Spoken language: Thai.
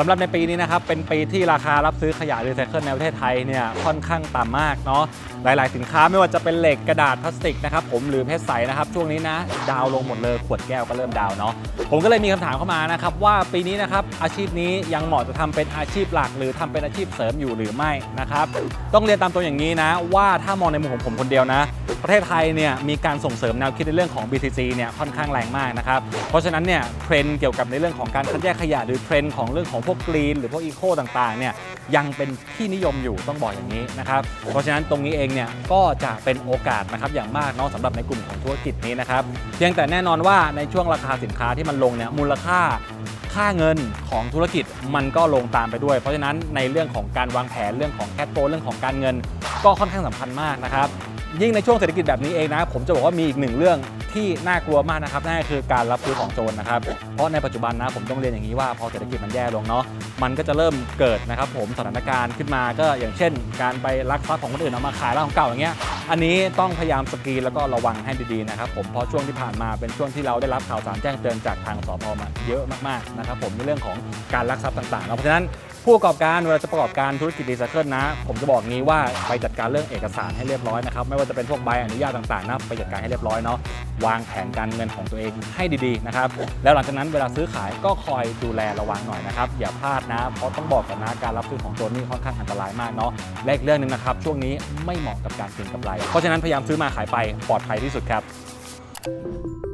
สำหรับในปีนี้นะครับเป็นปีที่ราคารับซื้อขยะรีไซเคิลในประเทศไทยเนี่ยค่อนข้างต่ำมากเนาะหลาย ๆ สินค้าไม่ว่าจะเป็นเหล็กกระดาษพลาสติกนะครับผมหรือเพชรใสนะครับช่วงนี้นะดาวลงหมดเลยขวดแก้วก็เริ่มดาวเนาะผมก็เลยมีคำถามเข้ามานะครับว่าปีนี้นะครับอาชีพนี้ยังเหมาะจะทำเป็นอาชีพหลัก หรือทำเป็นอาชีพเสริมอยู่หรือไม่นะครับต้องเรียนตามตัวอย่างนี้นะว่าถ้ามองในมุมของผมคนเดียวนะ ประเทศไทยเนี่ยมีการส่งเสริมแนวคิดในเรื่องของ BTC เนี่ยค่อนข้างแรงมากนะครับเพราะฉะนั้นเนี่ยเทรนด์เกี่ยวกับในเรื่องของการคัดแยกขยะหรือเทรนของเรื่องของพวกกรีนหรือพวกอีโคต่างๆเนี่ยยังเป็นที่นิยมอยู่ต้องบอกอย่างนี้นะครับ เพราะฉะนั้นตรงนี้เองเนี่ยก็จะเป็นโอกาสนะครับอย่างมากเนาะสำหรับในกลุ่มของธุรกิจนี้นะครับ เพียงแต่แน่นอนว่าในช่วงราคาสินค้าที่มันลงเนี่ยมูลค่าค่าเงินของธุรกิจมันก็ลงตามไปด้วย เพราะฉะนั้นในเรื่องของการวางแผนเรื่องของแค t โ l เรื่องของการเงิน ก็ค่อนข้างสำคัญมากนะครับยิ่งในช่วงเศรษฐกิจแบบนี้เองนะ ผมจะบอกว่ามีอีกหนึ่งเรื่องที่น่ากลัวมากนะครับนั่นก็คือการรับซื้อของโจรนะครับเพราะในปัจจุบันนะผมต้องเรียนอย่างนี้ว่าพอเศรษฐกิจมันแย่ลงเนาะมันก็จะเริ่มเกิดนะครับผมสถานการณ์ขึ้นมาก็อย่างเช่น การไปลักทรัพย์ของคนอื่นเอามาขายแล้วของเก่าอย่างเงี้ยอันนี้ต้องพยายามสกรีนแล้วก็ระวังให้ดีๆนะครับผมเพราะช่วงที่ผ่านมาเป็นช่วงที่เราได้รับข่าวสารแจ้งเตือนจากทางสพมาเยอะมากๆนะครับผมในเรื่องของการลักทรัพย์ต่างๆแล้วเพราะฉะนั้น ผู้ประกอบการเวลาจะประกอบการธุรกิจรีไซเคิลนะ ผมจะบอกงี้ว่าไปจัดการเรื่องเอกสารให้เรียบร้อยนะครับ ไม่ว่าจะเป็นพวกใบอนุญาตต่างๆนะไปจัดการให้เรียบร้อยเนาะวางแผนการเงินของตัวเองให้ดีๆนะครับแล้วหลังจากนั้นเวลาซื้อขายก็คอยดูแลระวังหน่อยนะครับอย่าพลาดนะเพราะต้องบอกก่อนนะการรับซื้อของโจรนี่ค่อนข้างอันตรายมากเนาะและอีกเรื่องหนึงนะครับช่วงนี้ไม่เหมาะกับการเก็งกำไร เพราะฉะนั้นพยายามซื้อมาขายไปปลอดภัยที่สุดครับ